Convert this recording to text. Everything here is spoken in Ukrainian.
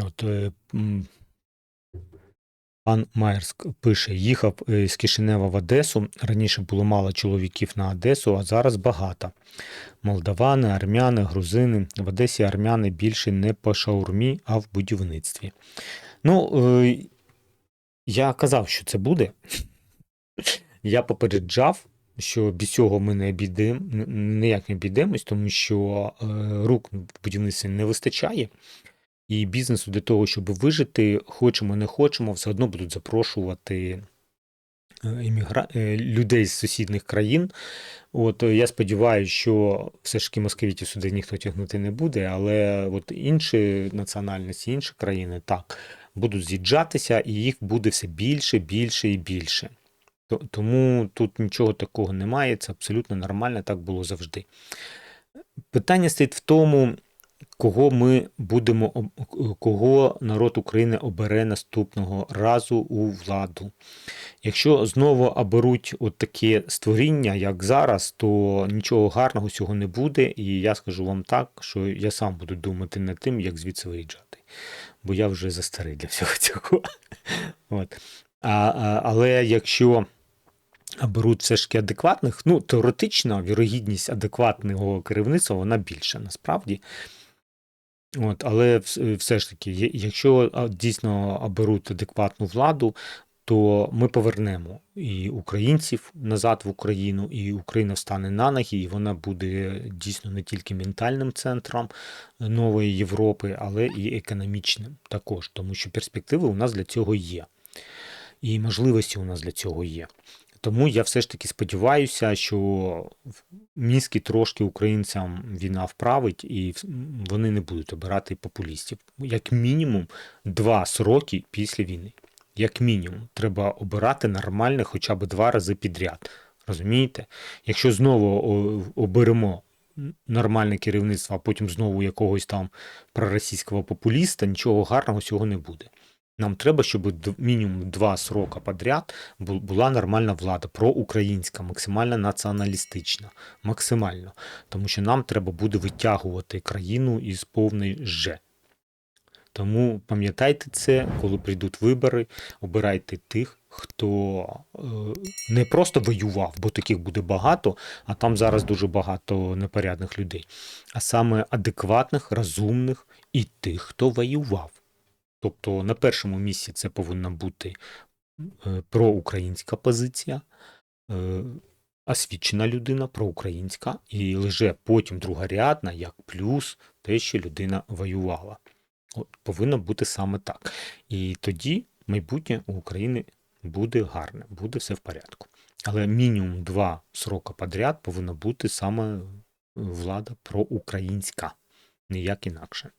От, е, пан Майерск пише: їхав е, з Кишинева в Одесу. Раніше було мало чоловіків на Одесу, а зараз багато. Молдавани, армяни, грузини. В Одесі армяни більше не по шаурмі, а в будівництві. Ну, е, я казав, що це буде. Я попереджав, що без цього ми не обійдемо, ніяк не обійдемось, тому що рук в будівництві не вистачає. І бізнесу для того, щоб вижити, хочемо, не хочемо, все одно будуть запрошувати е, іммігра... е, людей з сусідніх країн. От е, я сподіваюся, що все ж таки московітів сюди ніхто тягнути не буде, але от інші національності, інші країни так будуть з'їжджатися, і їх буде все більше, більше і більше. Тому тут нічого такого немає, це абсолютно нормально, так було завжди. Питання стоїть в тому, кого ми будемо, кого народ України обере наступного разу у владу. Якщо знову оберуть от таке створіння, як зараз, то нічого гарного цього не буде. І я скажу вам так, що я сам буду думати над тим, як звідси виїжджати. Бо я вже застарий для всього цього. От. А, а, але якщо беруть все ж таки адекватних, ну теоретично вірогідність адекватного керівництва вона більша насправді. От, але все ж таки, якщо дійсно оберуть адекватну владу, то ми повернемо і українців назад в Україну, і Україна встане на ноги, і вона буде дійсно не тільки ментальним центром нової Європи, але і економічним також, тому що перспективи у нас для цього є. І можливості у нас для цього є. Тому я все ж таки сподіваюся, що мізки трошки українцям війна вправить, і вони не будуть обирати популістів. Як мінімум два сроки після війни. Як мінімум, треба обирати нормальних хоча б два рази підряд. Розумієте? Якщо знову оберемо нормальне керівництво, а потім знову якогось там проросійського популіста, нічого гарного цього не буде. Нам треба, щоб мінімум два срока подряд була нормальна влада, проукраїнська, максимально націоналістична, максимально. Тому що нам треба буде витягувати країну із повної же. Тому пам'ятайте це, коли прийдуть вибори, обирайте тих, хто е, не просто воював, бо таких буде багато, а там зараз дуже багато непорядних людей, а саме адекватних, розумних і тих, хто воював. Тобто на першому місці це повинна бути е, проукраїнська позиція, е, освічена людина, проукраїнська, і лише потім другорядна, як плюс те, що людина воювала. От, повинно бути саме так. І тоді майбутнє у України буде гарне, буде все в порядку. Але мінімум два срока подряд повинна бути саме влада проукраїнська, ніяк інакше.